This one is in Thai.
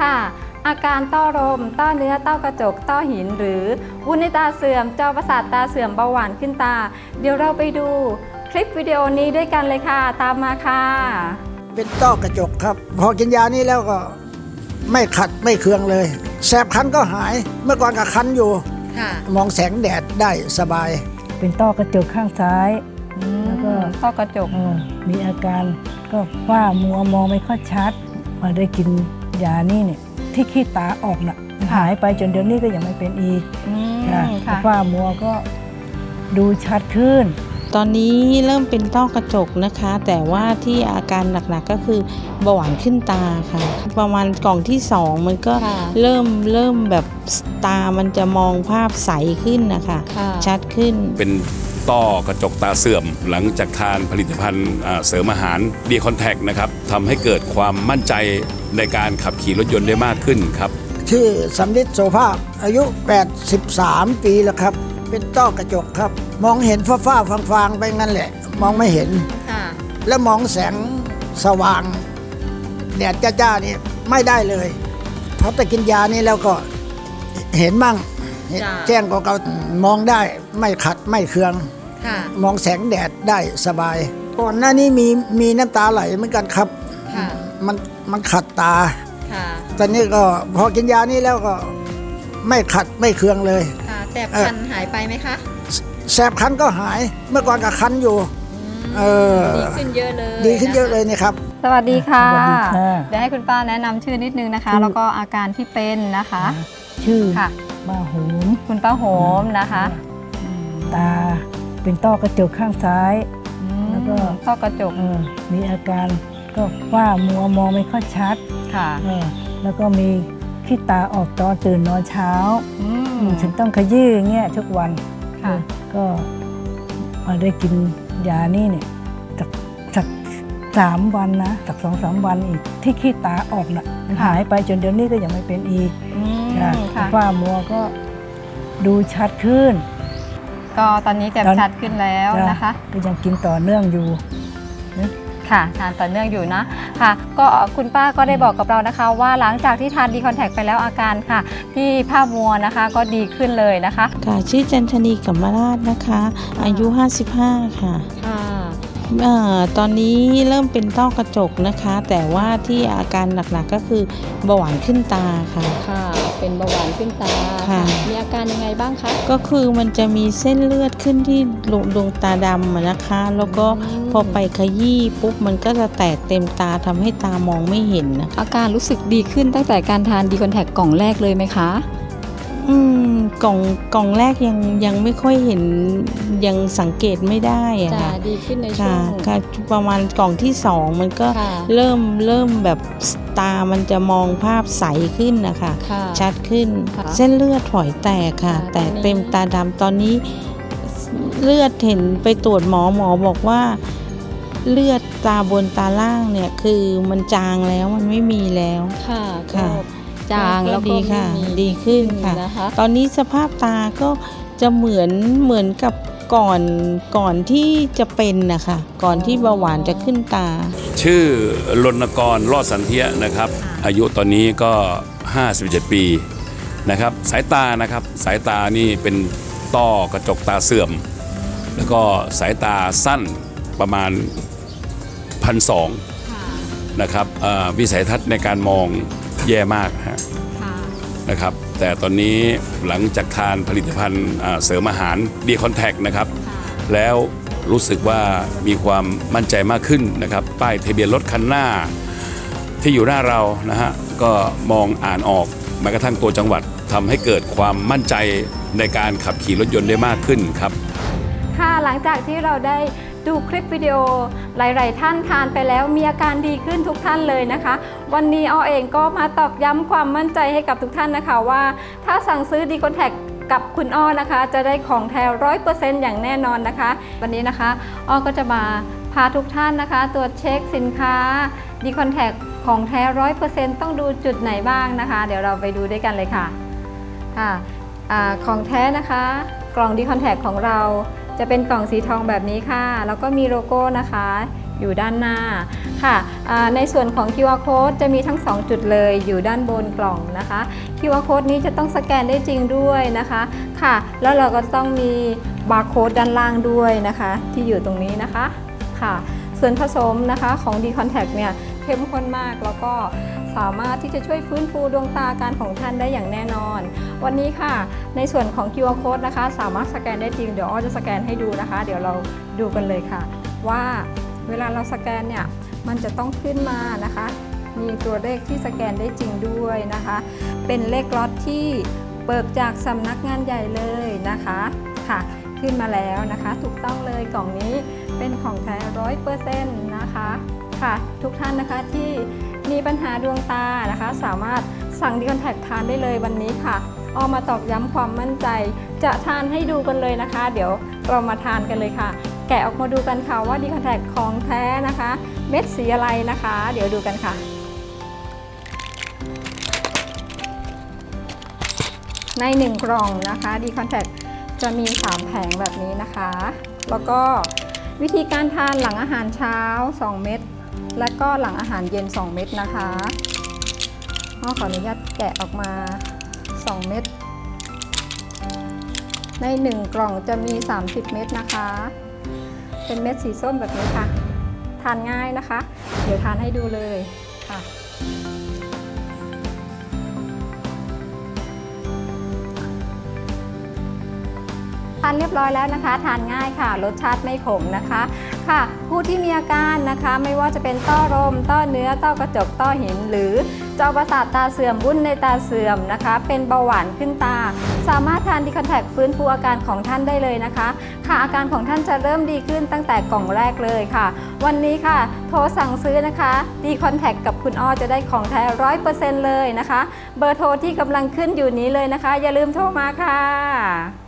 ค่ะ อาการต้อลมต้อเนื้อต้อกระจก ต้อหิน หรือวุ้นในตาเสื่อม จอประสาทตาเสื่อมเบาหวานขึ้นตา เดี๋ยวเราไปดูคลิปวิดีโอนี้ด้วยกันเลยค่ะ ตามมาค่ะ เป็นต้อกระจกครับ พอกินยานี้แล้วก็ไม่ขัดไม่เคืองเลย แสบคันก็หาย เมื่อก่อนก็คันอยู่ค่ะมองแสงแดดได้สบาย เป็นต้อกระจกข้างซ้ายแล้วก็ต้อกระจกเออมีอาการก็ว่ามัวมองไม่ค่อยชัดมาได้กิน ยานี่เนี่ยที่ขี้ตาออกน่ะหายไปจนเดี๋ยวนี้ก็ยังไม่เป็นอีกอืมนะค่ะว่ามัวก็ดูชัดขึ้น ตอนนี้เริ่มเป็นต้อกระจกนะคะ แต่ว่าที่อาการหนักๆก็คือเบาหวานขึ้นตาค่ะ ประมาณกล่องที่สองมันก็ค่ะเริ่มเริ่มแบบตามันจะมองภาพใสขึ้นนะคะค่ะชัดขึ้นเป็น ต้อกระจกตาเสื่อม หลังจากทานผลิตภัณฑ์อ่าเสริมอาหารดีคอนแทคนะครับทำให้เกิดความมั่นใจในการขับขี่รถยนต์ได้มากขึ้นครับ ชื่อสำลิดโสภาพอายุ 83 ปีแล้วครับ เป็นต้อกระจกครับ มองเห็นฟ้าๆฟางๆ ไปงั้นแหละ มองไม่เห็นค่ะแล้วมองแสงสว่างแดดจ้าๆนี่ไม่ได้เลยเพราะแต่กินยานี้แล้วก็เห็นมั่งเห็นจ้ะแจ้งก็เกามองได้ไม่ขัดไม่เคืองค่ะ มองแสงแดดได้สบาย ก่อนหน้านี้มีมีน้ำตาไหลเหมือนกันครับค่ะมันมันขัดตาค่ะตอนนี้ก็พอกินยานี้แล้วก็ไม่ขัดไม่เคืองเลยค่ะแสบเอ่อคันหายไปไหมคะแสบคันก็หายเมื่อก่อนก็คันอยู่เออดีขึ้นเยอะเลยดีขึ้นเยอะเลยนี่ครับ สวัสดีค่ะสวัสดีค่ะเดี๋ยวให้คุณป้าแนะนำชื่อนิดนึงนะคะชื่อแล้วก็อาการที่เป็นนะคะ ชื่อค่ะบ้าโหมคุณป้าโหมนะคะ ตา เป็นต้อกระจกข้างซ้าย แล้วก็ ต้อกระจกเออมีอาการก็ว่ามัวมองไม่ค่อยชัดค่ะเออแล้วก็มีขี้ตาออกตอนตื่นนอนเช้าอืมอืมฉันต้องขยี้อย่างเงี้ยทุกวันค่ะ เออก็มาได้กินยานี่เนี่ยจากจากสามวันนะจากสองสามวันอีก ที่ขี้ตาออกน่ะหายไปจนเดี๋ยวนี้ก็ยังไม่เป็นอีก อืมนะค่ะฝ้ามัวก็ดูชัดขึ้น ก็ตอนนี้แจ่มตอนชัดขึ้นแล้วจ้นะคะ ก็ยังกินต่อเนื่องอยู่ค่ะทานต่อเนื่องอยู่นะค่ะ ก็คุณป้าก็ได้บอกกับเรานะคะ ว่าหลังจากที่ทานดีคอนแทคไปแล้วอาการค่ะ ที่ภาพมัวนะคะก็ดีขึ้นเลยนะคะ ค่ะชื่อจันทนีกัมมาราชนะคะ อายุ 55 ค่ะค่ะเอ่อ ตอนนี้เริ่มเป็นต้อกระจกนะคะ แต่ว่าที่อาการหนักๆก็คือเบาหวานขึ้นตาค่ะ ค่ะ เป็นเบาหวานขึ้นตาค่ะ มีอาการยังไงบ้างคะ ก็คือมันจะมีเส้นเลือดขึ้นที่ดวงดวงตาดำอะนะคะ แล้วก็อืมพอไปขยี้ปุ๊บมันก็จะแตกเต็มตาทำให้ตามองไม่เห็นนะคะอาการรู้สึกดีขึ้นตั้งแต่การทานดีคอนแทคกล่องแรกเลยไหมคะ อืมกล่องกล่องแรกยังยังไม่ค่อยเห็นยังสังเกตไม่ได้อะจะค่ะดีขึ้นในช่ค่ะวงค่ะประมาณกล่องที่สองมันก็ค่ะ เริ่มเริ่มแบบตามันจะมองภาพใสขึ้นนะคะ ค่ะ ชัดขึ้นค่ะเส้นเลือดฝอยแตกค่ะ ค่ะแตกตอนนี้ เต็มตาดำตอนนี้เลือดเห็นไปตรวจหมอหมอบอกว่า เลือดตาบนตาล่างเนี่ยคือมันจางแล้วมันไม่มีแล้ว ค่ะค่ะก็ จางแล้วก็ดีค่ะไม่มีดีขึ้นค่ะนะคะตอนนี้สภาพตาก็จะเหมือนเหมือนกับก่อนก่อนที่จะเป็นนะคะก่อนที่เบาหวานจะขึ้นตา ชื่อรณกรรอดสันเทียนะครับ อายุตอนนี้ก็ 57 ปีนะครับ สายตานะครับสายตานี่เป็นต้อกระจกตาเสื่อม แล้วก็สายตาสั้นประมาณพันสองนะครับเอ่อวิสัยทัศน์ในการมอง แย่มากฮะค่ะนะครับ แต่ตอนนี้หลังจากทานผลิตภัณฑ์อ่าเสริมอาหารดีคอนแทคนะครับ แล้วรู้สึกว่ามีความมั่นใจมากขึ้นนะครับ ป้ายทะเบียนรถคันหน้า ที่อยู่หน้าเรานะฮะก็มองอ่านออกแม้กระทั่งตัวจังหวัดทำให้เกิดความมั่นใจในการขับขี่รถยนต์ได้มากขึ้นครับ ค่ะหลังจากที่เราได้ ดูคลิปวิดีโอ หลาย ๆ ท่านทานไปแล้วมีอาการดีขึ้นทุกท่านเลยนะคะ วันนี้อ้อเองก็มาตอกย้ำความมั่นใจให้กับทุกท่านนะคะว่า ถ้าสั่งซื้อดีคอนแทคกับคุณอ้อนะคะ จะได้ของแท้ร้อยเปอร์เซ็นต์อย่างแน่นอนนะคะ วันนี้นะคะอ้อก็จะมาพาทุกท่านนะคะตรวจเช็คสินค้าดีคอนแทคของแท้ร้อยเปอร์เซ็นต์ต้องดูจุดไหนบ้างนะคะ เดี๋ยวเราไปดูด้วยกันเลยค่ะค่ะอของแท้นะคะ กล่องดีคอนแทคของเรา จะเป็นกล่องสีทองแบบนี้ค่ะ แล้วก็มีโลโก้นะคะ อยู่ด้านหน้าค่ะ ในส่วนของ QR code จะมีทั้ง 2 จุดเลยอยู่ด้านบนกล่องนะคะ QR code นี้จะต้องสแกนได้จริงด้วยนะคะค่ะ แล้วเราก็ต้องมีบาร์โค้ดด้านล่างด้วยนะคะ ที่อยู่ตรงนี้นะคะค่ะ ส่วนผสมนะคะของ D Contact เนี่ยเข้มข้นมากแล้วก็ สามารถที่จะช่วยฟื้นฟูดวงตาการของท่านได้อย่างแน่นอน วันนี้ค่ะ ในส่วนของ QR code นะคะ สามารถสแกนได้จริง เดี๋ยวอ้อจะสแกนให้ดูนะคะ เดี๋ยวเราดูกันเลยค่ะ ว่าเวลาเราสแกนเนี่ยมันจะต้องขึ้นมานะคะ มีตัวเลขที่สแกนได้จริงด้วยนะคะ เป็นเลขล็อตที่เบิกจากสำนักงานใหญ่เลยนะคะค่ะ ขึ้นมาแล้วนะคะ ถูกต้องเลยกล่องนี้เป็นของแท้ร้อยเปอร์เซ็นต์นะคะค่ะ ทุกท่านนะคะที่ มีปัญหาดวงตานะคะ สามารถสั่งดีคอนแทคทานได้เลยวันนี้ค่ะเอามาตอกย้ำความมั่นใจ จะทานให้ดูกันเลยนะคะ เดี๋ยวเรามาทานกันเลยค่ะ แกะออกมาดูกันค่ะว่าดีคอนแทคของแท้นะคะ เม็ดสีอะไรนะคะ เดี๋ยวดูกันค่ะ ใน1กล่องนะคะดีคอนแทคจะมี 3 แผงแบบนี้นะคะ แล้วก็วิธีการทานหลังอาหารเช้า 2 เม็ด และก็หลังอาหารเย็น 2 เม็ดนะคะอ้อขออนุญาตแกะออกมา 2 เม็ด ใน 1 กล่องจะมี 30 เม็ดนะคะ เป็นเม็ดสีส้มแบบนี้ค่ะ ทานง่ายนะคะ เดี๋ยวทานให้ดูเลยค่ะ ทานเรียบร้อยแล้วนะคะ ทานง่ายค่ะ รสชาติไม่ขมนะคะค่ะ ผู้ที่มีอาการนะคะไม่ว่าจะเป็นต้อลมต้อเนื้อต้อกระจกต้อหิน หรือจอประสาทตาเสื่อมวุ้นในตาเสื่อมนะคะ เป็นเบาหวานขึ้นตา สามารถทานดีคอนแทคฟื้นฟูอาการของท่านได้เลยนะคะ ค่ะอาการของท่านจะเริ่มดีขึ้นตั้งแต่กล่องแรกเลยค่ะ วันนี้ค่ะ โทรสั่งซื้อนะคะดีคอนแทคกับคุณอ้อจะได้ของแท้ร้อยเปอร์เซ็นต์เลยนะคะ เบอร์โทรที่กำลังขึ้นอยู่นี้เลยนะคะ อย่าลืมโทรมาค่ะ